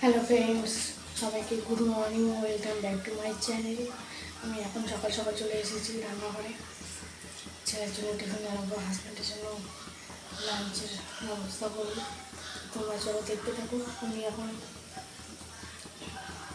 Hello friends সবাইকে good morning welcome back to my channel আমি এখন সকাল সকাল চলে এসেছি রান্নাঘরে। ছেলের জন্য টিফিন আনব হাজব্যান্ডের জন্য লাঞ্চের ব্যবস্থা করব। তোমরা চলো দেখতে থাকো, আমি এখন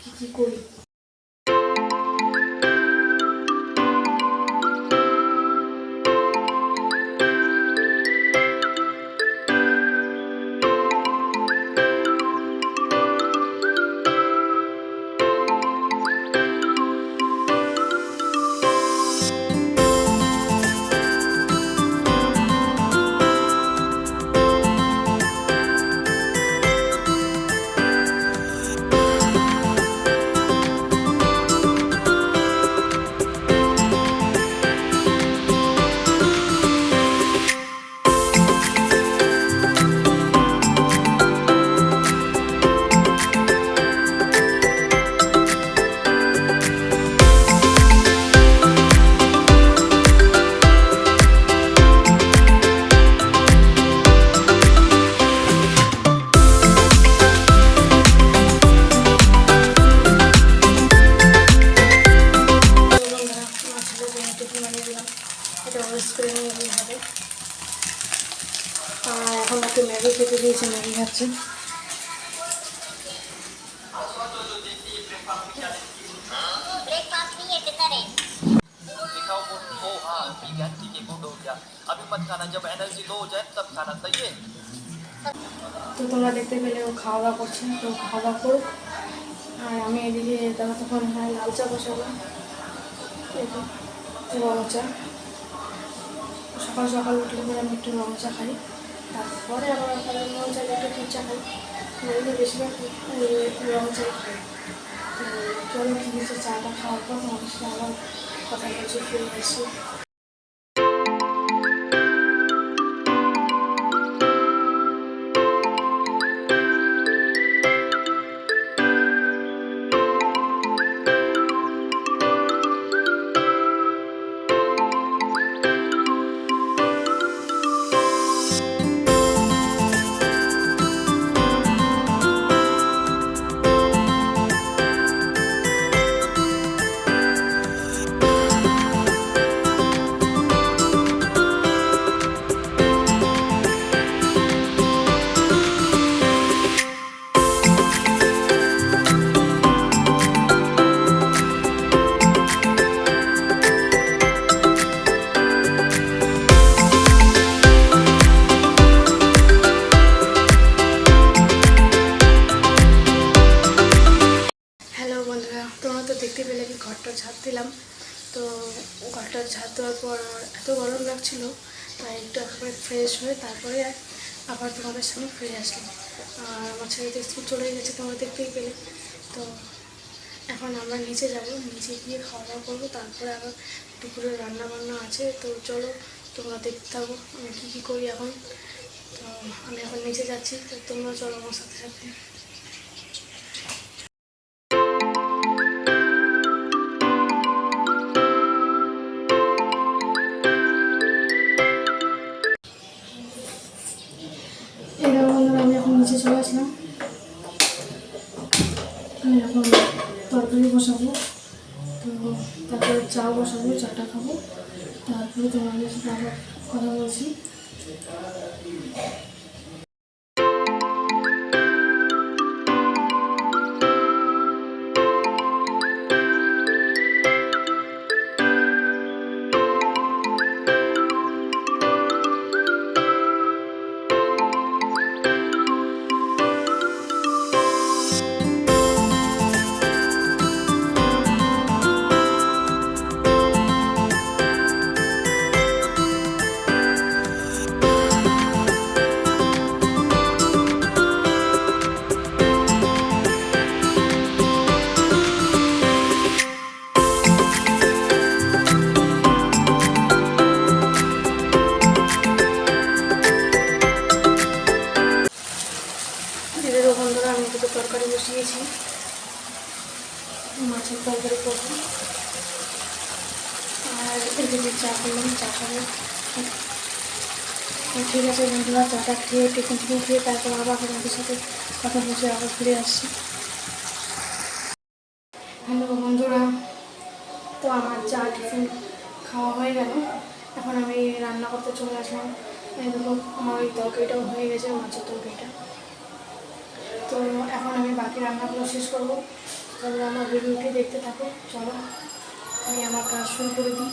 কী কী করি? দিয়েছে ম্যাগি খাচ্ছে তো তোমরা দেখতে পেলে ও খাওয়া দাওয়া করছে তো খাওয়া দাওয়া করুক। আর আমি এদিকে তারা তখন হ্যাঁ লাল চা বসাবো। রং চা। সকাল সকাল উঠলে পরে আমি একটু রং চা খাই। তারপরে আবার আপনাদের মন চাই একটু কী চাই নইলে বেশিরভাগ এই রং চাই। তো চলো ঠিক আছে চাটা খাওয়ার পর মানুষকে আবার কথা বলছি, ফিরে আসি ঝাড় দিলাম। তো ঘরটা ঝাড় দেওয়ার পর এত গরম লাগছিল, তাই একটু একেবারে ফ্রেশ হয়ে তারপরে আবার তোমাদের সামনে ফিরে আসলাম। আর আমার ছেলে তো স্কুল চলে গেছে তোমরা দেখতেই পেলে। তো এখন আমরা নিচে যাব, নিচে গিয়ে খাওয়া দাওয়া করব, তারপরে আবার দুপুরে রান্না বান্না আছে। তো চলো তোমরা দেখতে থাকো আমি কী কী করি এখন। তো আমি এখন নিচে যাচ্ছি, তো তোমরা চলো আমার সাথে সাথে। চাটা খাব। তারপরে তোমাদের সাথে আবার কথা বলছি। এদিকে চা করলাম, চা খাব। তো ঠিক আছে বন্ধুরা, চাটা খেয়ে টিফিন টিফিন খেয়ে তারপর আবার আপনাদের সাথে কথা বসে আবার ফিরে আসছি। হ্যালো বন্ধুরা, তো আমার চা টিফিন খাওয়া হয়ে গেল। এখন আমি রান্না করতে চলে আসলাম। এই দেখো, আমার ওই তরকারিটাও হয়ে গেছে, মাছের তরকারিটা। তো এখন আমি বাকি রান্নাগুলো শেষ করব। তাহলে আমার ভিডিওটি দেখতে থাকো। চলো, আমি আমার কাজ শুরু করে দিই।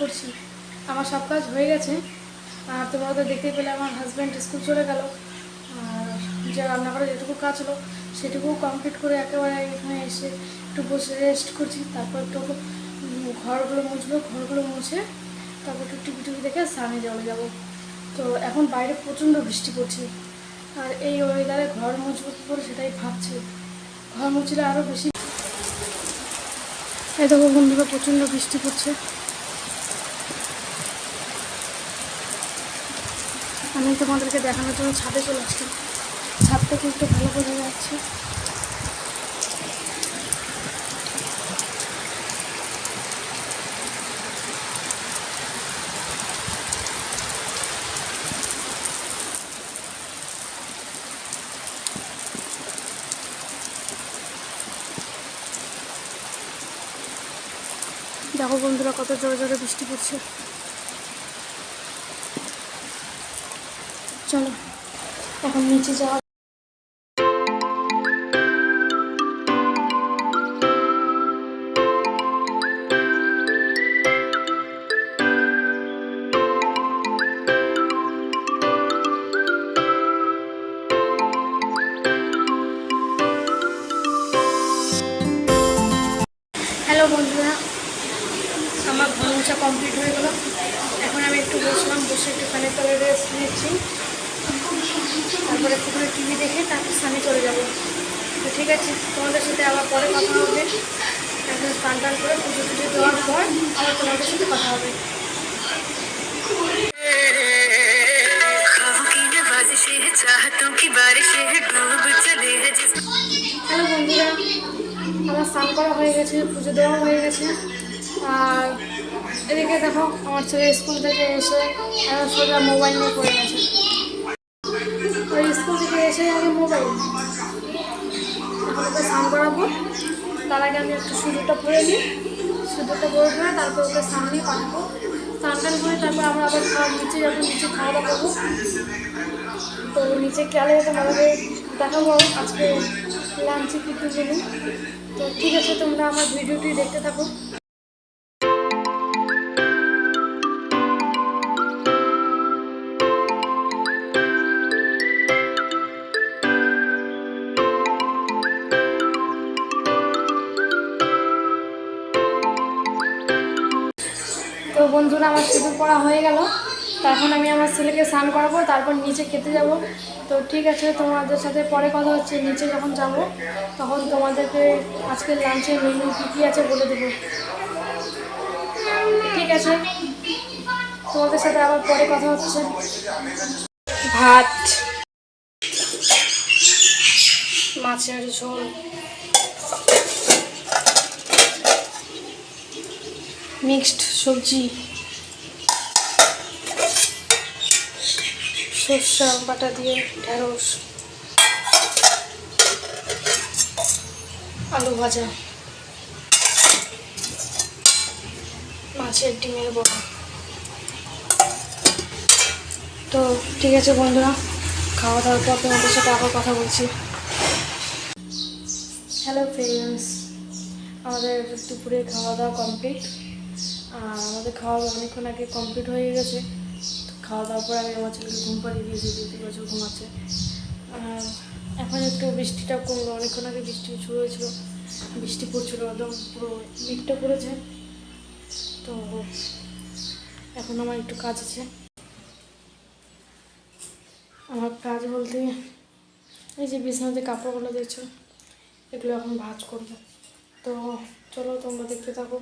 করছি। আমার সব কাজ হয়ে গেছে। আর তোমরা তো দেখতেই পেলে আমার হাজব্যান্ড স্কুল চলে গেল। আর যে রান্না রান্নাঘরে যেটুকু কাজ হলো, সেটুকু কমপ্লিট করে একেবারে এখানে এসে একটু বসে রেস্ট করছি। তারপর একটু ঘরগুলো মুছবো, ঘরগুলো মুছে তারপর একটু টিভি টিভি দেখে স্নানে জলে যাব। তো এখন বাইরে প্রচণ্ড বৃষ্টি পড়ছে। আর এই ওয়েদারে ঘর মুছবো কী করে সেটাই ভাবছি। ঘর মুছলে আরও বেশি এই দেখো বন্ধুরা, প্রচণ্ড বৃষ্টি পড়ছে। আমি তোমাদেরকে দেখানোর জন্য ছাদে চলে আসছি ছাদটা কিন্তু ভালো বোঝা যাচ্ছে। দেখো বন্ধুরা, কত জোরে জোরে বৃষ্টি পড়ছে। চলো, এখন নিচে যাওয়া হ্যালো আমার কমপ্লিট হয়ে গেল। এখন আমি একটু বসলাম, বসে একটু ফ্যানের তলে রেস্ট নিচ্ছি। তারপরে পুকুরে টিভি দেখে তারপর স্নানে চলে যাব। তো ঠিক আছে, তোমাদের সাথে আবার পরে কথা হবে। এখন স্নান টান করে পুজো টুজো দেওয়ার পর আবার তোমাদের সাথে কথা হবে। হ্যালো বন্ধুরা, আমার স্নান করা হয়ে গেছে, পুজো দেওয়া হয়ে গেছে। আর এদিকে দেখো, আমার ছেলে স্কুল থেকে এসে সোজা মোবাইল নিয়ে পড়ে গেছে। এসে আগে মোবাইল ওকে স্নান করাবো। তার আগে আমি একটু সুযোগটা পরে নিই। সুযোগটা পরে পরে তারপর ওকে স্নান নিয়ে পাঠাবো। স্নান টান করে তারপর আমরা আবার খাওয়া, নিচে যাব নিচে খাওয়া দাওয়া তো নিচে গেলে তোমাদের দেখাবো আজকে লাঞ্চে কী মেনু তো ঠিক আছে, তোমরা আমার ভিডিওটি দেখতে থাকো। পড়া হয়ে গেল। তখন আমি আমার ছেলেকে স্নান করাবো, তারপর নিচে খেতে যাব। তো ঠিক আছে, তোমাদের সাথে পরে কথা হচ্ছে, নিচে যখন যাব, তখন তোমাদেরকে আজকের লাঞ্চের মেনু কী কী আছে বলে দেবো। ঠিক আছে, তোমাদের সাথে আবার পরে কথা হচ্ছে। ভাত, মাছের ঝোল। মিক্সড সবজি। সর্ষা, বাটা দিয়ে ঢেঁড়স, আলু ভাজা, মাছের ডিমের বড়া। তো ঠিক আছে বন্ধুরা, খাওয়া দাওয়ার পর তোমাদের সাথে আবার কথা বলছি। হ্যালো ফ্রেন্ডস আমাদের দুপুরে খাওয়া দাওয়া কমপ্লিট আর আমাদের খাওয়া অনেকক্ষণ আগে কমপ্লিট হয়ে গেছে। খাওয়া দাওয়ার পর আমি আমার ছেলেকে ঘুম পাড়িয়ে দিয়েছি দুটি বছর ঘুমাচ্ছে। এখন একটু বৃষ্টিটা কমলো, অনেকক্ষণ আগে বৃষ্টি শুরু হয়েছিল, বৃষ্টি পড়ছিল একদম পুরো মেঘটা পড়েছে তো এখন আমার একটু কাজ আছে। আমার কাজ বলতে এই যে বিছানাতে কাপড়গুলো দেখছ, এগুলো এখন ভাঁজ করব। তো চলো তোমরা দেখতে থাকো।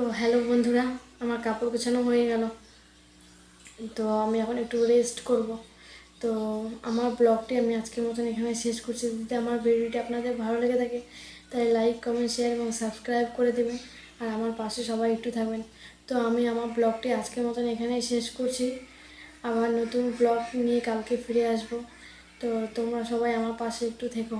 তো হ্যালো বন্ধুরা, আমার কাপড় গোছানো হয়ে গেল। তো আমি এখন একটু রেস্ট করব। তো আমার ব্লগটি আমি আজকের মতন এখানে শেষ করছি। যদি আমার ভিডিওটি আপনাদের ভালো লেগে থাকে, তাহলে লাইক কমেন্ট শেয়ার এবং সাবস্ক্রাইব করে দেবেন। আর আমার পাশে সবাই একটু থাকবেন। তো আমি আমার ব্লগটি আজকের মতন এখানেই শেষ করছি। আবার নতুন ব্লগ নিয়ে কালকে ফিরে আসব। তো তোমরা সবাই আমার পাশে একটু থেকো।